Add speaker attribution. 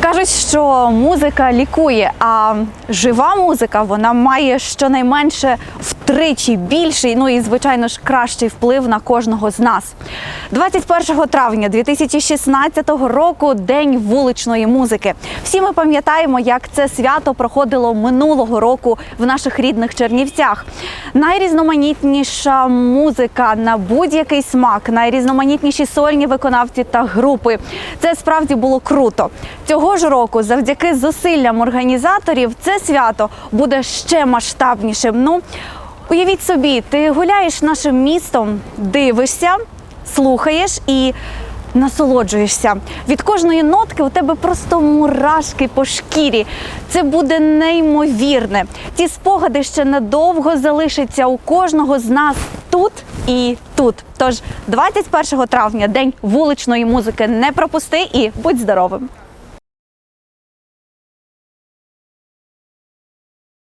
Speaker 1: Кажуть, що музика лікує, а жива музика вона має щонайменше втричі більший, ну і звичайно ж кращий вплив на кожного з нас. 21 травня 2016 року День вуличної музики. Всі ми пам'ятаємо, як це свято проходило минулого року в наших рідних Чернівцях. Найрізноманітніша музика на будь-який смак, найрізноманітніші сольні виконавці та групи. Це справді було круто. Цього ж року, завдяки зусиллям організаторів, це свято буде ще масштабнішим. Ну, уявіть собі, ти гуляєш нашим містом, дивишся, слухаєш і. Насолоджуєшся від кожної нотки. У тебе просто мурашки по шкірі. Це буде неймовірне. Ці спогади ще надовго залишаться у кожного з нас тут і тут. Тож 21 травня, день вуличної музики. Не пропусти і будь здоровим.